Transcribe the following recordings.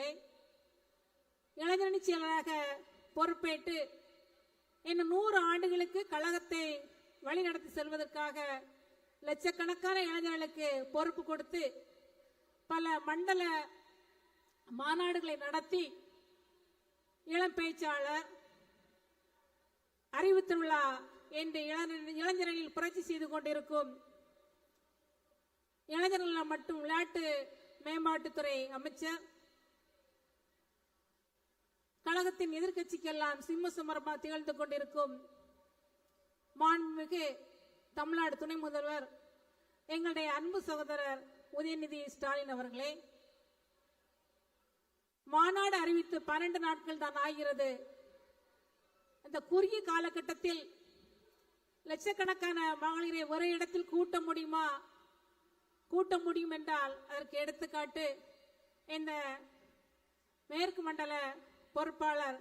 நண்பர்களே இளைஞரணி செயலராக பொறுப்பேற்று இன்னும் நூறு ஆண்டுகளுக்கு கழகத்தை வழிநடத்தி செல்வதற்காக லட்சக்கணக்கான இளைஞர்களுக்கு பொறுப்பு கொடுத்து பல மண்டல மாநாடுகளை நடத்தி இளம் பேச்சாளர் அறிவு திருவிழா என்று இளைஞர்களில் புரட்சி செய்து கொண்டிருக்கும் இளைஞர்கள் மட்டும் விளையாட்டு மேம்பாட்டுத்துறை அமைச்சர் கழகத்தின் எதிர்க்கட்சிக்கெல்லாம் சிம்ம சுமரமா திகழ்ந்து கொண்டிருக்கும் மாண்புமிகு தமிழ்நாடு துணை முதல்வர் எங்களுடைய அன்பு சகோதரர் உதயநிதி ஸ்டாலின் அவர்களே மாநாடு அறிவித்து பன்னெண்டு நாட்கள் தான் ஆகிறது. அந்த குறுகிய காலகட்டத்தில் லட்சக்கணக்கான மகளிரை ஒரே இடத்தில் கூட்ட முடியுமா? கூட்ட முடியும் என்றால் அதற்கு எடுத்துக்காட்டு இந்த மேற்கு மண்டல பொறுப்பாளர்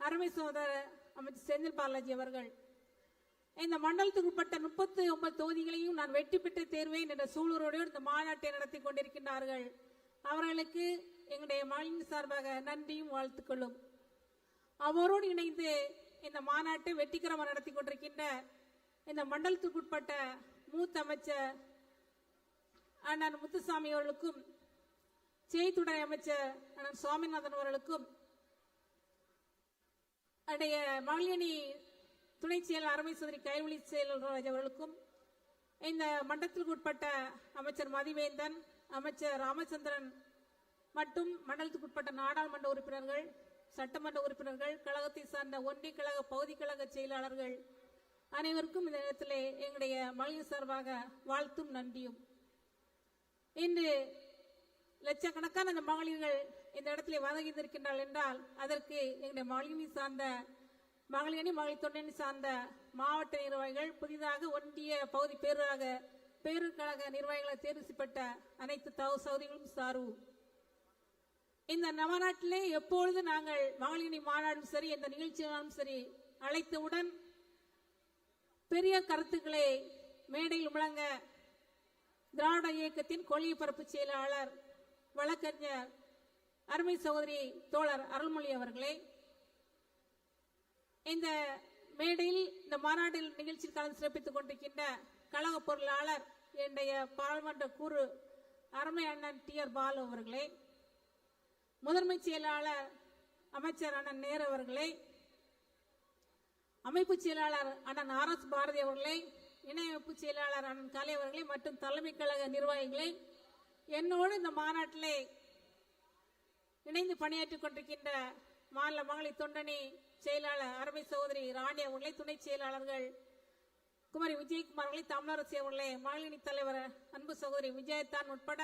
அருமை சகோதரர் அமைச்சர் செந்தில் பாலாஜி அவர்கள். இந்த மண்டலத்துக்கு உட்பட்ட முப்பத்தி ஒன்பது தொகுதிகளையும் நான் வெற்றி பெற்று தேர்வேன் என்ற சூழலோடு இந்த மாநாட்டை நடத்தி கொண்டிருக்கின்றார்கள். அவர்களுக்கு எங்களுடைய மாநில சார்பாக நன்றியும் வாழ்த்துக்களும். அவரோடு இணைந்து இந்த மாநாட்டை வெற்றிகரமாக நடத்தி கொண்டிருக்கின்ற இந்த மண்டலத்துக்கு உட்பட்ட மூத்த அமைச்சர் அண்ணன் முத்துசாமி அவர்களுக்கும் செய்தித்துறை அமைச்சர் அண்ணன் சுவாமிநாதன் அவர்களுக்கும் அடைய மகளிரணி துணை செயலர் அருமை சோதரி கைவழி செயலர் அவர்களுக்கும் இந்த மண்டலத்திற்கு உட்பட்ட அமைச்சர் மதிவேந்தன் அமைச்சர் ராமச்சந்திரன் மற்றும் மண்டலத்துக்கு உட்பட்ட நாடாளுமன்ற உறுப்பினர்கள் சட்டமன்ற உறுப்பினர்கள் கழகத்தை சார்ந்த ஒன்றிய கழக பகுதி கழக செயலாளர்கள் அனைவருக்கும் இந்த நேரத்திலே எங்களுடைய மகளிர் சார்பாக வாழ்த்தும் நன்றியும். இன்று லட்சக்கணக்கான அந்த மகளிர்கள் இந்த இடத்திலே வழங்கியிருக்கின்றார்கள் என்றால் அதற்கு எங்களுடைய மகளினி சார்ந்த மகளிரணி மகளிர் தொண்டணி சார்ந்த மாவட்ட நிர்வாகிகள் புதிதாக ஒன்றிய பகுதி பேரூராக பேரூர் கழக நிர்வாகிகளை தேர்வு செய்யப்பட்ட அனைத்து தவ சௌதிகளும் சாரு. இந்த நவநாட்டிலே எப்பொழுது நாங்கள் மகளிரணி மாநாடும் சரி எந்த நிகழ்ச்சியாலும் சரி அழைத்தவுடன் பெரிய கருத்துக்களை மேடையில் முழங்க திராவிட இயக்கத்தின் கொள்கை பரப்பு செயலாளர் வழக்கறிஞர் அருமை சகோதரி தோழர் அருள்மொழி அவர்களே இந்த மேடையில் இந்த மாநாட்டில் நிகழ்ச்சியில் கலந்து சிறப்பித்துக் கொண்டிருக்கின்ற கழக பொருளாளர் என்னுடைய பாராளுமன்ற கூறு அருமை அண்ணன் டி ஆர் பாலு அவர்களே முதன்மை செயலாளர் அமைச்சர் அண்ணன் நேரு அவர்களே அமைப்பு செயலாளர் அண்ணன் ஆர் எஸ் பாரதி அவர்களே இணையமைப்பு செயலாளர் அண்ணன் கலை அவர்களே மற்றும் தலைமை கழக நிர்வாகிகளை என்னோடு இந்த மாநாட்டிலே இணைந்து பணியாற்றிக் கொண்டிருக்கின்ற மாநில மகளிர் தொண்டணி செயலாளர் அருமை சகோதரி ராணி அவர்களே துணை செயலாளர்கள் குமரி விஜயகுமார் அவர்களே தமிழரசி அவர்களே மகளிரணி தலைவர் அன்பு சகோதரி விஜயத்தான் உட்பட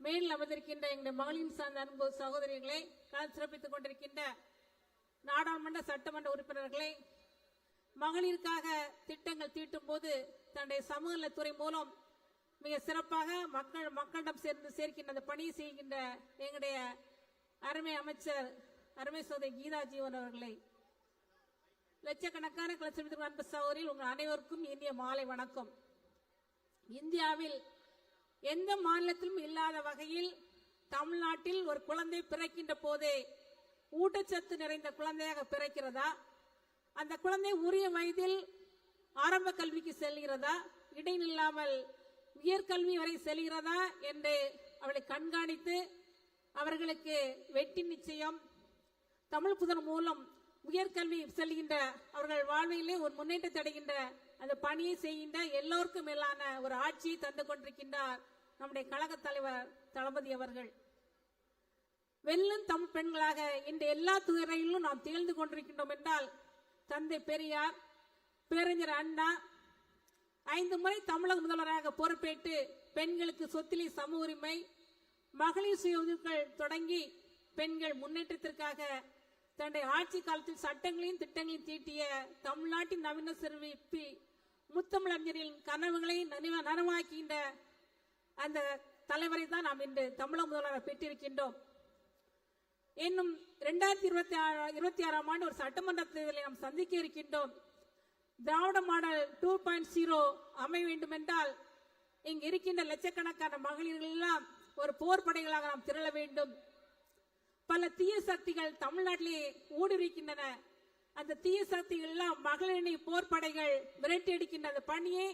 மேலில் அமர்ந்திருக்கின்ற எங்களுடைய மகளின் சார்ந்த அன்பு சகோதரிகளை கலந்து சிறப்பித்துக் கொண்டிருக்கின்ற நாடாளுமன்ற சட்டமன்ற உறுப்பினர்களை மகளிருக்காக திட்டங்கள் தீட்டும் போது தன்னுடைய சமூக நலத்துறை மூலம் மிக சிறப்பாக மக்கள் மக்களிடம் சேர்ந்து சேர்க்கின்ற அந்த பணியை செய்கின்ற எங்களுடைய அருமை அமைச்சர் அருமை சோதை கீதா ஜீவன் அவர்களை. லட்சக்கணக்கான கலசமித்திர அன்பு சகோதரில் உங்கள் அனைவருக்கும் இனிய மாலை வணக்கம். இந்தியாவில் எந்த மாநிலத்திலும் இல்லாத வகையில் தமிழ்நாட்டில் ஒரு குழந்தை பிறக்கின்ற போதே ஊட்டச்சத்து நிறைந்த குழந்தையாக பிறக்கிறதா? அந்த குழந்தை உரிய வயதில் ஆரம்ப கல்விக்கு செல்கிறதா? இடைநில்லாமல் உயர்கல்வி வரை செல்கிறதா? என்று அவளை கண்காணித்து அவர்களுக்கு வெற்றி நிச்சயம். தமிழ் புதன் மூலம் உயர்கல்வி செல்கின்ற அவர்கள் வாழ்விலே ஒரு முன்னேற்றத்தை அடைகின்ற அந்த பணியை செய்கின்ற எல்லோருக்கும் மேலான ஒரு ஆட்சியை தந்து கொண்டிருக்கின்றார் நம்முடைய கழக தலைவர் தளபதி அவர்கள். வெல்லும் தமிழ் பெண்களாக இன்று எல்லா துறையிலும் நாம் திகழ்ந்து கொண்டிருக்கின்றோம் என்றால் தந்தை பெரியார் பேரறிஞர் அண்ணா ஐந்து முறை தமிழக முதல்வராக பொறுப்பேற்று பெண்களுக்கு சொத்திலே சம உரிமை மகளிர் சுய உதவிகள் தொடங்கி பெண்கள் முன்னேற்றத்திற்காக தன்னுடைய ஆட்சி காலத்தில் சட்டங்களையும் திட்டங்களையும் தீட்டிய தமிழ்நாட்டின் நவீன சிறுவிப்பி முத்தமிழறிஞரின் கனவுகளை நனவ- நனவாக்கின்ற அந்த தலைவரை தான் நாம் இன்று தமிழக முதல்வராக பெற்றிருக்கின்றோம். இன்னும் இரண்டாயிரத்தி இருபத்தி ஆறு இருபத்தி ஆறாம் ஆண்டு ஒரு சட்டமன்ற தேர்தலை நாம் சந்திக்க இருக்கின்றோம். Dravida model two point zero அமைய வேண்டும் என்றால் இங்கு இருக்கின்ற லட்சக்கணக்கான மகளிர்கள் எல்லாம் ஒரு போர் படைகளாக நாம் திரள வேண்டும். பல தீய சக்திகள் தமிழ்நாட்டிலே ஊடுருவிக்கின்றன. அந்த தீய சக்திகள் எல்லாம் மகளிரணி போர் படைகள் விரட்டி அடிக்கின்ற அந்த பணியை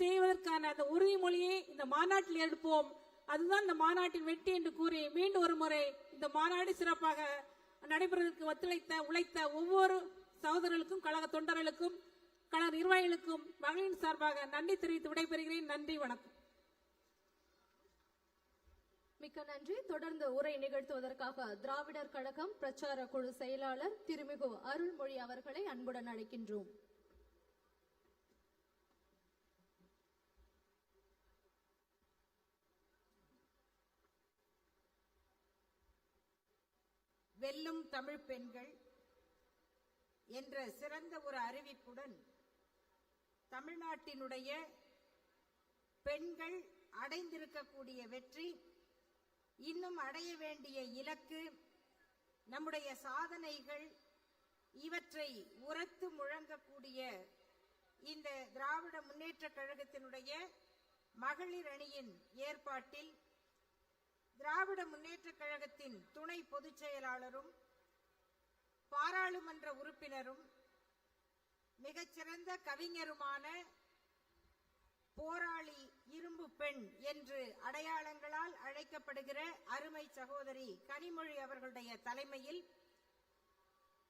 செய்வதற்கான அந்த உறுதிமொழியை இந்த மாநாட்டில் எடுப்போம் அதுதான் இந்த மாநாட்டின் வெற்றி என்று கூறி மீண்டும் ஒரு முறை இந்த மாநாடு சிறப்பாக நடைபெறுவதற்கு ஒத்துழைத்த உழைத்த ஒவ்வொரு சகோதரர்களுக்கும் கழக தொண்டர்களுக்கும் கழக நிர்வாகிகளுக்கும் மகளின் சார்பாக நன்றி தெரிவித்து விடைபெறுகிறேன். நன்றி வணக்கம். மிக்க நன்றி. தொடர்ந்து உரை நிகழ்த்துவதற்காக திராவிடர் கழகம் பிரச்சார குழு செயலாளர் திருமிகு அருள்மொழி அவர்களை அன்புடன் அழைக்கின்றோம். வெல்லும் தமிழ் பெண்கள் என்ற சிறந்த ஒரு அறிவிப்புடன் தமிழ்நாட்டினுடைய பெண்கள் அடைந்திருக்கக்கூடிய வெற்றி இன்னும் அடைய வேண்டிய இலக்கு நம்முடைய சாதனைகள் இவற்றை உரத்து முழங்கக்கூடிய இந்த திராவிட முன்னேற்ற கழகத்தினுடைய மகளிர் அணியின் ஏற்பாட்டில் திராவிட முன்னேற்ற கழகத்தின் துணை பொதுச் செயலாளரும் பாராளுமன்ற உறுப்பினரும் மிகச்சிறந்த கவிஞருமான போராளி இரும்பு பெண் என்று அடையாளங்களால் அழைக்கப்படுகிற அருமை சகோதரி கனிமொழி அவர்களுடைய தலைமையில்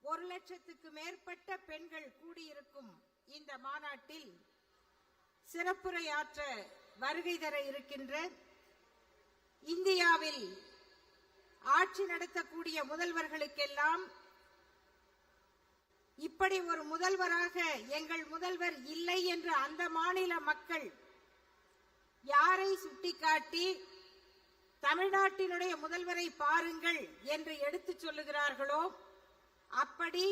ஒரு லட்சத்துக்கு மேற்பட்ட பெண்கள் கூடியிருக்கும் இந்த மாநாட்டில் சிறப்புரையாற்ற வருகை தர இருக்கின்ற இந்தியாவில் ஆட்சி நடத்தக்கூடிய முதல்வர்களுக்கெல்லாம் இப்படி ஒரு முதல்வராக எங்கள் முதல்வர் இல்லை என்று அந்த மாநில மக்கள் யாரை சுட்டிக்காட்டி தமிழ்நாட்டினுடைய முதல்வரை பாருங்கள் என்று எடுத்துச் சொல்லுகிறார்களோ அப்படி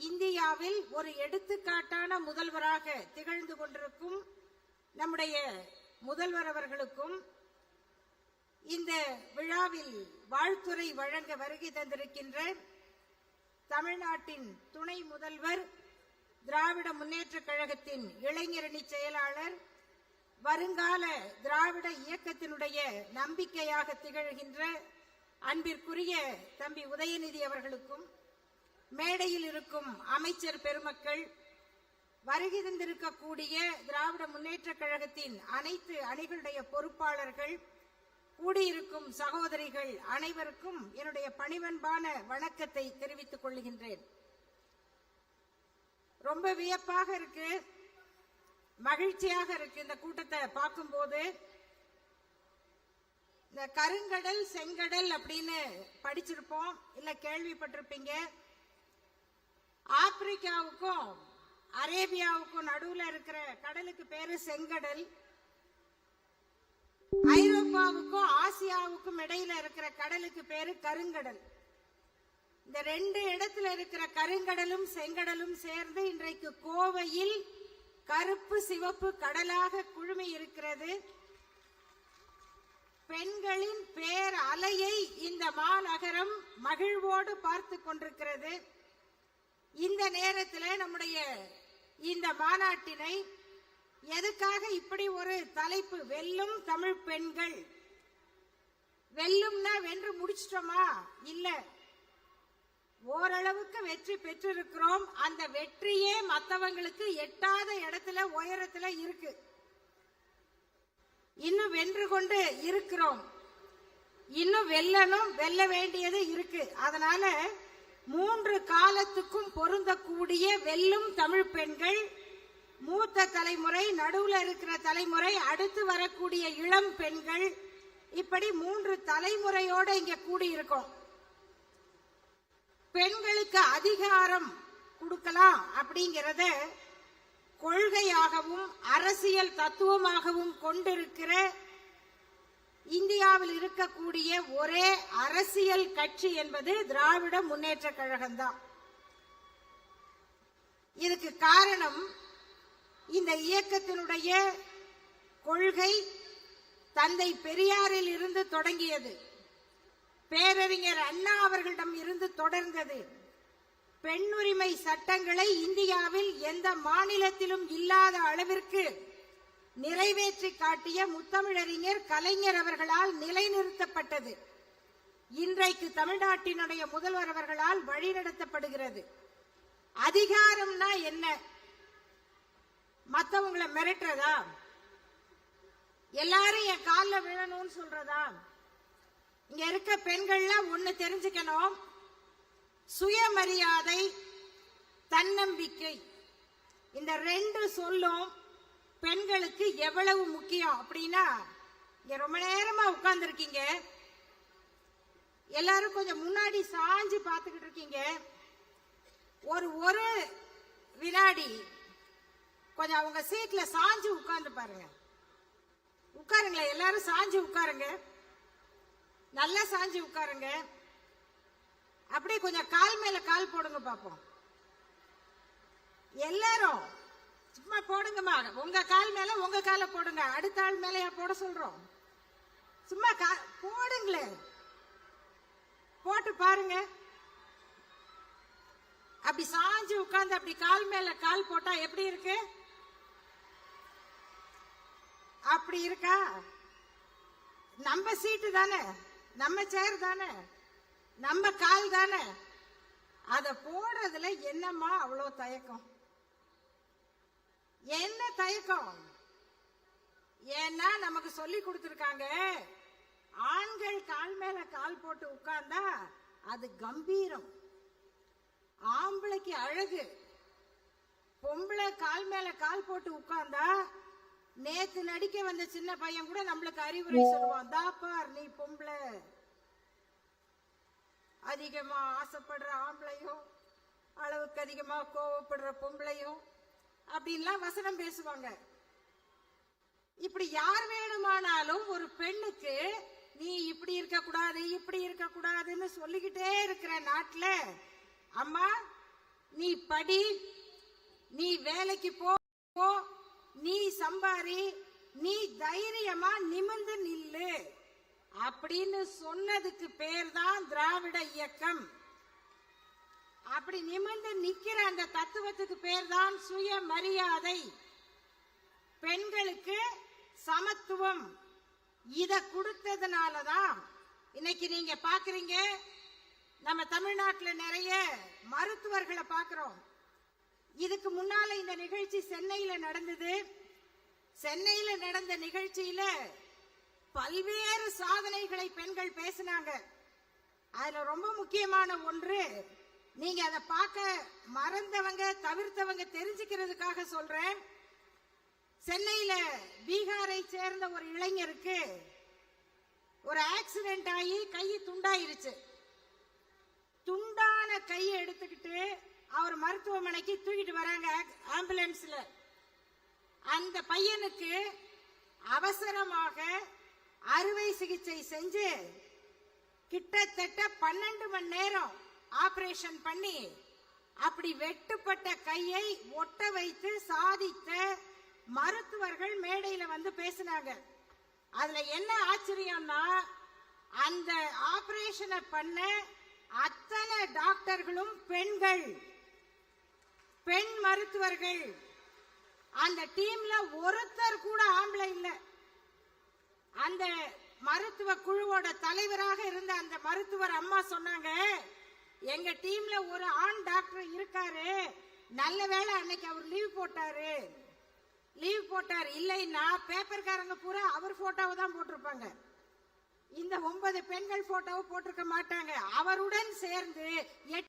இந்தியாவில் ஒரு எடுத்துக்காட்டான முதல்வராக திகழ்ந்து கொண்டிருக்கும் நம்முடைய முதல்வர் அவர்களுக்கும் இந்த விழாவில் வாழ்த்துரை வழங்க வருகை தந்திருக்கின்ற தமிழ்நாட்டின் துணை முதல்வர் திராவிட முன்னேற்ற கழகத்தின் இளைஞரணி செயலாளர் வருங்கால திராவிட இயக்கத்தினுடைய நம்பிக்கையாக திகழ்கின்ற அன்பிற்குரிய தம்பி உதயநிதி அவர்களுக்கும் மேடையில் இருக்கும் அமைச்சர் பெருமக்கள் வருகை தந்திருக்கக்கூடிய திராவிட முன்னேற்ற கழகத்தின் அனைத்து அணிகளுடைய பொறுப்பாளர்கள் கூடியிருக்கும் சகோதரிகள் அனைவருக்கும் என்னுடைய பணிவன்பான வணக்கத்தை தெரிவித்துக் கொள்கின்றேன். ரொம்ப வியப்பாக இருக்கு மகிழ்ச்சியாக இருக்கு இந்த கூட்டத்தை பார்க்கும்போது. இந்த கருங்கடல் செங்கடல் அப்படின்னு படிச்சிருப்போம் இல்ல கேள்விப்பட்டிருப்பீங்க. ஆப்பிரிக்காவுக்கும் அரேபியாவுக்கும் நடுவுல இருக்கிற கடலுக்கு பேரு செங்கடல். ஐரோப்பாவுக்கும் ஆசியாவுக்கும் இடையில இருக்கிற கடலுக்கு பேரு கருங்கடல். இந்த ரெண்டு இடத்துல இருக்கிற கருங்கடலும் செங்கடலும் சேர்ந்து இன்றைக்கு கோவையில் கருப்பு சிவப்பு கடலாக குழுமி இருக்கிறது. பெண்களின் பேர் அலையை இந்த மாநகரம் மகிழ்வோடு பார்த்து கொண்டிருக்கிறது. இந்த நேரத்தில் நம்முடைய இந்த மாநாட்டினை எதுக்காக இப்படி ஒரு தலைப்பு? வெல்லும் தமிழ் பெண்கள். வெல்லும்னா வென்று முடிச்சிட்டோமா? இல்ல. ஓரளவுக்கு வெற்றி பெற்றிருக்கிறோம். அந்த வெற்றியே மற்றவங்களுக்கு எட்டாத இடத்துல உயரத்துல இருக்கு. இன்னும் வென்று கொண்டு இருக்கிறோம். இன்னும் வெல்லணும் வெல்ல வேண்டியது இருக்கு. அதனால மூன்று காலத்துக்கும் பொருந்தக்கூடிய வெல்லும் தமிழ் பெண்கள் மூத்த தலைமுறை நடுவுல இருக்கிற தலைமுறை அடுத்து வரக்கூடிய இளம் பெண்கள். இப்படி மூன்று தலைமுறையோட இங்க கூடியிருக்கோம். பெண்களுக்கு அதிகாரம் கொடுக்கலாம் அப்படிங்கிறத கொள்கையாகவும் அரசியல் தத்துவமாகவும் கொண்டிருக்கிற இந்தியாவில் இருக்கக்கூடிய ஒரே அரசியல் கட்சி என்பது திராவிட முன்னேற்ற கழகம்தான். இதுக்கு காரணம் இந்த இயக்கத்தினுடைய கொள்கை தந்தை பெரியாரில் இருந்து தொடங்கியது. பேரறிஞர் அண்ணா அவர்களிடம் இருந்து தொடர்ந்தது. பெண்ணுரிமை சட்டங்களை இந்தியாவில் எந்த மாநிலத்திலும் இல்லாத அளவிற்கு நிறைவேற்றி காட்டிய முத்தமிழறிஞர் கலைஞர் அவர்களால் நிலைநிறுத்தப்பட்டது. இன்றைக்கு தமிழ்நாட்டினுடைய முதல்வர் அவர்களால் வழிநடத்தப்படுகிறது. அதிகாரம்னா என்ன? மத்தவங்களை மிரட்டுறதா? எல்லாரும் என் காலில் விழணும்னு சொல்றதா? இங்க இருக்க பெண்கள்லாம் ஒண்ணு தெரிஞ்சுக்கணும். சுயமரியாதை தன்னம்பிக்கை. இந்த ரெண்டு சொல்லும் பெண்களுக்கு எவ்வளவு முக்கியம் அப்படின்னா இங்க ரொம்ப நேரமா உட்கார்ந்துருக்கீங்க. எல்லாரும் கொஞ்சம் முன்னாடி சாஞ்சு பார்த்துக்கிட்டு இருக்கீங்க. ஒரு ஒரு வினாடி கொஞ்சம் அவங்க சீட்ல சாஞ்சு உட்கார்ந்து பாருங்க. உட்காருங்களேன் எல்லாரும் சாஞ்சு உட்காருங்க. நல்லா சாஞ்சு உட்காருங்க. அப்படியே கொஞ்சம் கால் மேல கால் போடுங்க பாப்போம். எல்லாரும் சும்மா போடுங்கம்மா. உங்க கால் மேல உங்க காலை போடுங்க. அடுத்த ஆள் மேலயா போட சொல்றோம். சும்மா கா- போடுங்களே. போட்டு பாருங்க. அப்படி சாஞ்சு உட்கார்ந்து அப்படி கால் மேல கால் போட்டா எப்படி இருக்கு? அப்படி இருக்கா? நம்ம சீட்டு தானே. நம்ம சேர் தானே. நம்ம கால் தானே. அத போடுறதுல என்னம்மா அவ்வளோ தயக்கம்? என்ன தயக்கம்? ஏன்னா நமக்கு சொல்லி கொடுத்துருக்காங்க ஆண்கள் கால் மேல கால் போட்டு உட்கார்ந்தா அது கம்பீரம். ஆம்பளைக்கு அழகு. பொம்பளை கால் மேல கால் போட்டு உட்கார்ந்தா நேத்து நடிக்க வந்த சின்ன பையன் கூட நம்மளுக்கு அறிவுரை சொல்லுவான் தாப்பார் நீ பொம்பளை. அதிகமா ஆசைப்படுற ஆம்பளையும் அளவுக்கு அதிகமா கோவப்படுற பொம்பளையும் அப்படின்லாம் வசனம் பேசுவாங்க. இப்படி யார் வேணுமானாலும் ஒரு பெண்ணுக்கு நீ இப்படி இருக்க கூடாது இப்படி இருக்க கூடாதுன்னு சொல்லிக்கிட்டே இருக்கிற நாட்டுல அம்மா நீ படி நீ வேலைக்கு போ, நீ சம்பாரி நீ தைரியமா நிமிர்ந்து நில்லு. அப்படின்னு சொன்னதுக்கு பேர் தான் திராவிட இயக்கம். அப்படி நிமிர்ந்து நிக்கிற அந்த தத்துவத்துக்கு பேர் தான் சுயமரியாதை. பெண்களுக்கு சமத்துவம். இத கொடுத்ததுனாலதான் இன்னைக்கு நீங்க பாக்குறீங்க நம்ம தமிழ்நாட்டுல நிறைய மருத்துவர்களை பாக்குறோம். இதுக்கு முன்னால இந்த நிகழ்ச்சி சென்னையில நடந்தது. சென்னையில நடந்த நிகழ்ச்சியில பல்வேறு சாதனைகளை பெண்கள் பேசினாங்க. அதுல ரொம்ப முக்கியமான ஒன்று நீங்க அதை பார்க்க மறந்தவங்க தவிர்த்தவங்க தெரிஞ்சுக்கிறதுக்காக சொல்றேன். சென்னையில பீகாரை சேர்ந்த ஒரு இளைஞருக்கு ஒரு ஆக்சிடென்ட் ஆகி கை துண்டாயிருச்சு. துண்டான கையை எடுத்துக்கிட்டு அவர் மருத்துவமனைக்கு தூக்கிட்டு வராங்க ஆம்புலன்ஸ்ல. அந்த பையனுக்கு அவசரமாக அறுவை சிகிச்சை செஞ்சு கிட்டத்தட்ட பன்னெண்டு மணி நேரம் ஆபரேஷன் பண்ணி அப்படி வெட்டுப்பட்ட கையை ஒட்ட வைத்து சாதித்த மருத்துவர்கள் மேடையில வந்து பேசினாங்க. அதுல என்ன ஆச்சரியம்னா அந்த ஆபரேஷனை பண்ண அத்தனை டாக்டர்களும் பெண்கள். பெண் மருத்துவர்கள். அந்த டீம்ல ஒருத்தர் கூட ஆம்பளை இல்ல. அந்த மருத்துவ குழுவோட தலைவராக இருந்த அந்த மருத்துவர் அம்மா சொன்னாங்க எங்க டீம்ல ஒரு ஆண் டாக்டர் இருக்காரு. நல்ல வேளை அன்னைக்கு அவர் லீவ் போட்டாரு. லீவ் போட்டார். இல்லைன்னா பேப்பர்காரங்க பூரா அவர் போட்டோவை தான் போட்டிருப்பாங்க. இந்த ஒன்பது பெண்கள் போட்டோவை போட்டிருக்க மாட்டாங்க. அவருடன் சேர்ந்து எட்டு